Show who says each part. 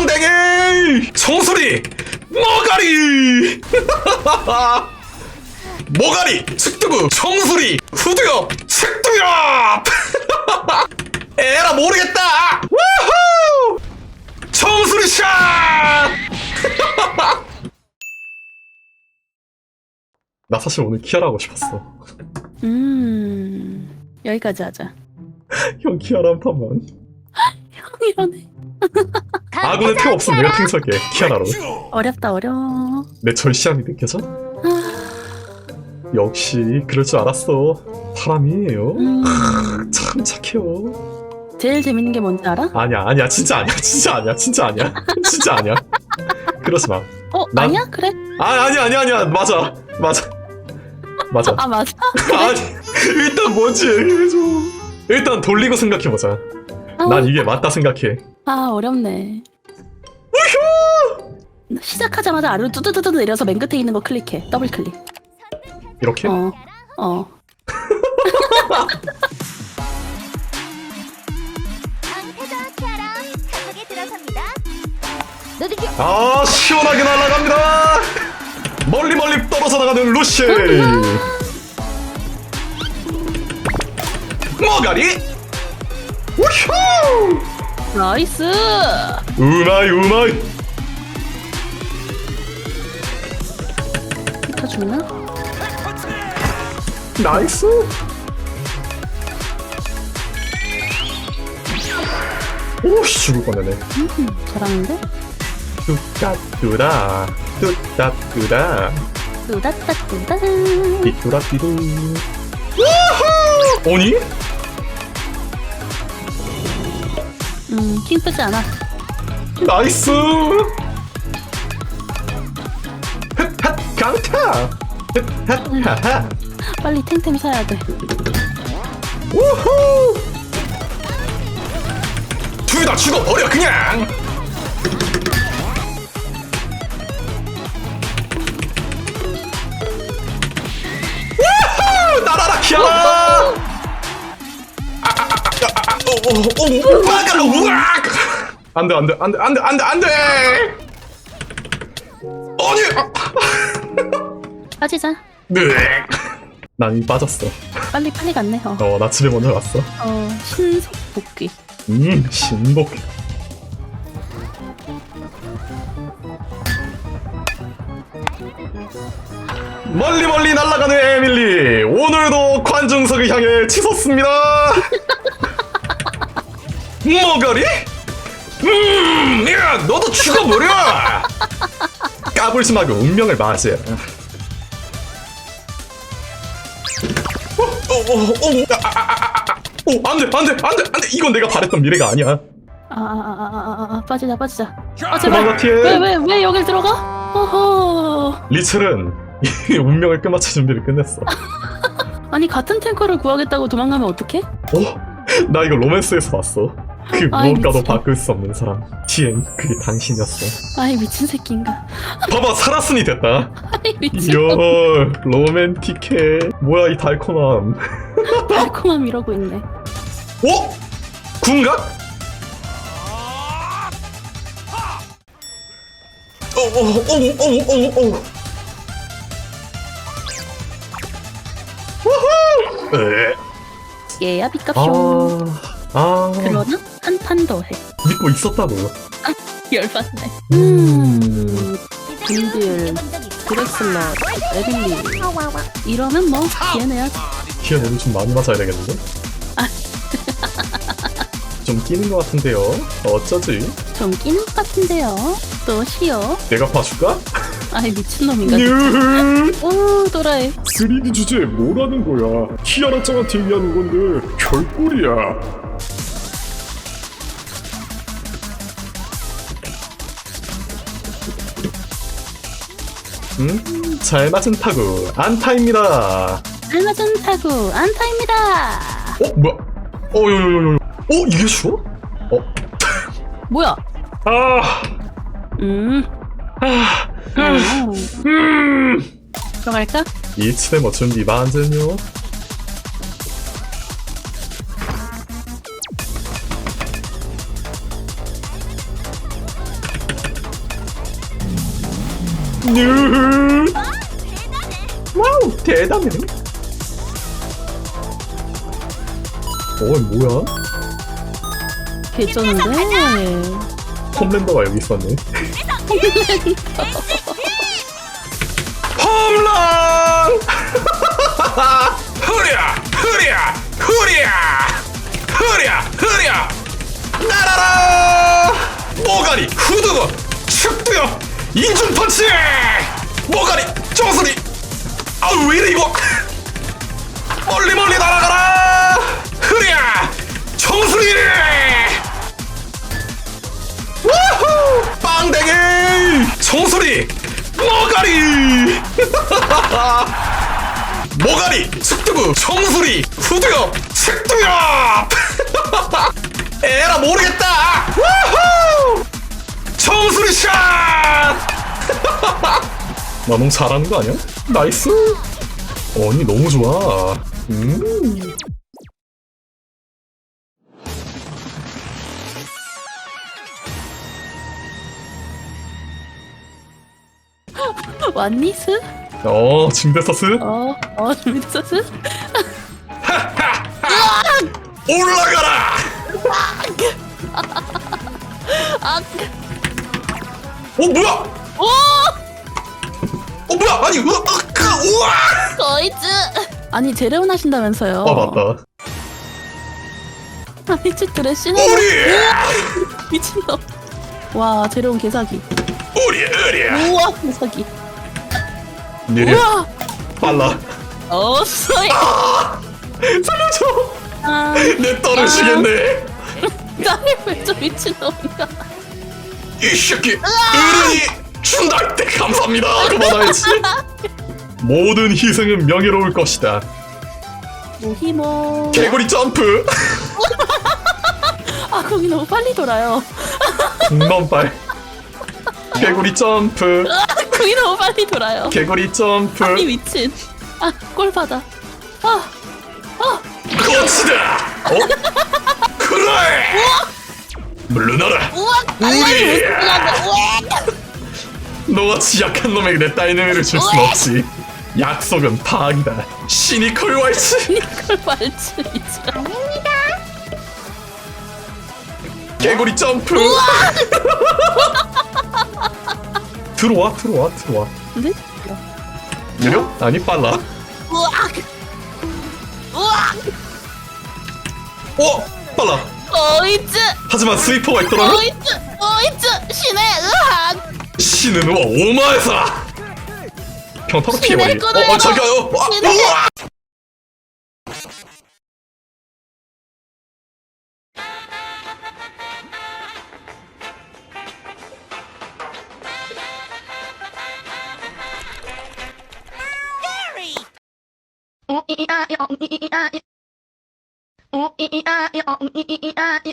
Speaker 1: 빵댕이 청소리 머가리 머가리 색두부 청소리 후두엽 색두엽 에라 모르겠다 우후 청소리 샷! 나 사실 오늘 키아라 하고 싶었어.
Speaker 2: 음 여기까지 하자.
Speaker 1: 형 키아라 한 판만.
Speaker 2: 형이라네.
Speaker 1: 아군의 탱 없으면 내가 탱 설게. 키아라로.
Speaker 2: 어렵다 어려워.
Speaker 1: 내 절시함이 느껴져? 역시 그럴 줄 알았어. 사람이에요.
Speaker 2: 음,
Speaker 1: 참 착해요.
Speaker 2: 제일 재밌는 게 뭔지 알아?
Speaker 1: 아니야, 아니야, 진짜 아니야, 진짜 아니야, 진짜 아니야, 진짜 아니야. 그러지 마.
Speaker 2: 어
Speaker 1: 난-
Speaker 2: 아니야? 그래?
Speaker 1: 아, 아니야, 아니야, 아니야, 맞아, 맞아, 맞아.
Speaker 2: 아 맞아.
Speaker 1: 아니, 일단 뭔지 얘기해줘. 일단 돌리고 생각해보자.
Speaker 2: 아,
Speaker 1: 난 이게 맞다 생각해.
Speaker 2: 아 어렵네. 시작하자마자 아래로 뚜두두두 내려서 맨 끝에 있는 거 클릭해. 더블 클릭.
Speaker 1: 이렇게?
Speaker 2: 어. 어.
Speaker 3: 들어섭니다. 너들이
Speaker 1: 아, 시원하게 날아갑니다! 멀리 멀리 떨어져 나가는 루시! 머가리! 우효!
Speaker 2: 나이스.
Speaker 1: 우마이, 우마이!
Speaker 2: 붙어주나?
Speaker 1: 나이스! 오씨, 죽을 뻔했네.
Speaker 2: 음, 잘하는데?
Speaker 1: 뚜따뚜다, 뚜따뚜다,
Speaker 2: 뚜다따 뚜다.
Speaker 1: 삐뚜라삐두. 우후! 아니?
Speaker 2: 음, 킹 않아.
Speaker 1: 나이스! 강타! 하하!
Speaker 2: 빨리 탱템 사야 돼.
Speaker 1: 우후! 둘다 죽어버려 그냥! 우후! 날아라 키아라! 오오오오 막아라 우악! 안돼 안돼 안돼 안돼 안돼 안돼! 아니! 아,
Speaker 2: 빠지자.
Speaker 1: 네. 난 이미 빠졌어.
Speaker 2: 빨리 빨리 갔네. 어,
Speaker 1: 어, 나 집에 먼저 갔어.
Speaker 2: 어 신속 복귀.
Speaker 1: 음, 신복. 멀리 멀리 날아가는 에밀리. 오늘도 관중석을 향해 치솟습니다. 머가리? 음, 야, 너도 죽어버려. 말고 운명을. 어, 어, 어, 어, 아, 아, 아, 아, 아. 오, 안 돼, 안 돼, 안 돼, 안 돼. 이건 내가 바랬던 미래가 아니야.
Speaker 2: 아, 아, 아, 아, 아, 아, 빠지자, 빠지자. 아, 제발.
Speaker 1: 도망가, 티에.
Speaker 2: 왜, 왜, 왜 여길 들어가? 어허.
Speaker 1: 리첼은 이 운명을 끝마칠 준비를 끝냈어.
Speaker 2: 아니, 같은 탱커를 구하겠다고 도망가면 어떡해?
Speaker 1: 어? 나 이거 로맨스에서 봤어. 그
Speaker 2: 아이,
Speaker 1: 무엇과도
Speaker 2: 미친.
Speaker 1: 바꿀 수 없는 사람. TN, 그게 당신이었어.
Speaker 2: 아이, 미친 새끼인가.
Speaker 1: 봐봐, 살았으니 됐다.
Speaker 2: 아이, 미친.
Speaker 1: 이야, 로맨틱해. 뭐야, 이 달콤함.
Speaker 2: 달콤함 이러고 있네.
Speaker 1: 오? 군각? 어, 어, 어, 어, 어, 어, 어. 우후! 에.
Speaker 2: 얘야, 빚값쇼.
Speaker 1: 아, 아,
Speaker 2: 그러나 한판더 해.
Speaker 1: 믿고 있었다고.
Speaker 2: 열받네.
Speaker 1: 음.
Speaker 2: 빈딜, 드렉슬러, 에빌리. 이러면 뭐, 얘네야.
Speaker 1: 기회 오늘 좀 많이 맞아야 되겠는데?
Speaker 2: 아.
Speaker 1: 좀 끼는 것 같은데요? 어쩌지?
Speaker 2: 좀 끼는 것 같은데요. 또 시오.
Speaker 1: 내가 봐줄까?
Speaker 2: 아이, 미친놈인가.
Speaker 1: 뉴!
Speaker 2: 오, 도라에.
Speaker 4: 3D 주제에 뭐라는 거야? 키아라 짱한테 얘기하는 건데 별꼴이야.
Speaker 1: 음, 잘 맞은 타구 안타입니다.
Speaker 2: 알맞은 타구, 안타입니다.
Speaker 1: 어 뭐야? 어 요요요요. 어 이게 쉬워? 어.
Speaker 2: 뭐야?
Speaker 1: 아.
Speaker 2: 음.
Speaker 1: 아.
Speaker 2: 음.
Speaker 1: 음.
Speaker 2: 들어갈까?
Speaker 1: 이츠데 뭐 준비 완전요. 뉴. 와우 대단해. 어 뭐야?
Speaker 2: 개쩌는데.
Speaker 1: 홈랜더가 여기 있었네. 홈런! 흐랴! 흐랴! 흐랴! 흐랴! 흐랴! 날아라! 모가리 축두요 인중 펀치! 모가리 정수리 아우 왜 이래 이거 멀리 멀리 날아가라! 흐랴! 정수리! 우후! 빵댕이! 정수리! 모가리! 모가리! 숙두부! 정수리! 후두엽! 숙두엽! 에라 모르겠다! 우후! 정수리 샷! 나 너무 잘하는 거 아니야? 나이스! 언니 너무 좋아. 음.
Speaker 2: 완니스?
Speaker 1: 어, 짐대서스?
Speaker 2: 어, 어, 준비됐었어?
Speaker 1: 올라가라!
Speaker 2: 아,
Speaker 1: 어, 뭐야?
Speaker 2: 오!
Speaker 1: 어, 뭐야? 아니, 으, 아, 그, 우와!
Speaker 2: 거이즈! 아니, 재래운 하신다면서요.
Speaker 1: 아, 맞다.
Speaker 2: 아니, 저 드레시는.
Speaker 1: 우리!
Speaker 2: 미친놈. 와, 재래운 개사기.
Speaker 1: 우리, 우리!
Speaker 2: 우와, 개사기.
Speaker 1: 느려,
Speaker 2: 우와!
Speaker 1: 빨라.
Speaker 2: 어, 쏘이!
Speaker 1: 살려줘!
Speaker 2: 아,
Speaker 1: 내 떨어지겠네.
Speaker 2: 나를 왜저 미친놈이야.
Speaker 1: 이 새끼, 어른이 준다 할때 감사합니다. 그만하지. 모든 희생은 명예로울 것이다.
Speaker 2: 모히모.
Speaker 1: 개구리 점프,
Speaker 2: 아, 거기 너무 빨리 돌아요.
Speaker 1: 공넌발. 개구리 점프,
Speaker 2: 아, 거기 너무 빨리 돌아요.
Speaker 1: 개구리 점프.
Speaker 2: 아니, 미친. 아, 꼴 받아. 아,
Speaker 1: 거치다. 어? 그래. 물러나라.
Speaker 2: 우와!
Speaker 1: 우리!
Speaker 2: 우와!
Speaker 1: 너같이 약한 놈에게 내 따윈 의미를 줄 순 없지. 약속은 파악이다. 시니컬 왈츠.
Speaker 2: 이걸 말지, 이제.
Speaker 1: 개구리 점프. 들어와, 들어와, 들어와.
Speaker 2: 근데?
Speaker 1: 느려? 아니 빨라.
Speaker 2: 우와! 우와!
Speaker 1: 어, 빨라.
Speaker 2: 어이즈!
Speaker 1: 하지만 스위퍼가 있더라면
Speaker 2: 어이즈! 어이즈! 신의 의학!
Speaker 1: 신은 와 오마에서 평타로 피해버리. 어, 어 저기요. 아,
Speaker 2: 신의-
Speaker 1: 우와!
Speaker 5: 오, 이, 아, 이, 어, 이, 이, 아, 이. 오, 이, 이, 아, 이, 어, 이, 이, 이, 아, 이.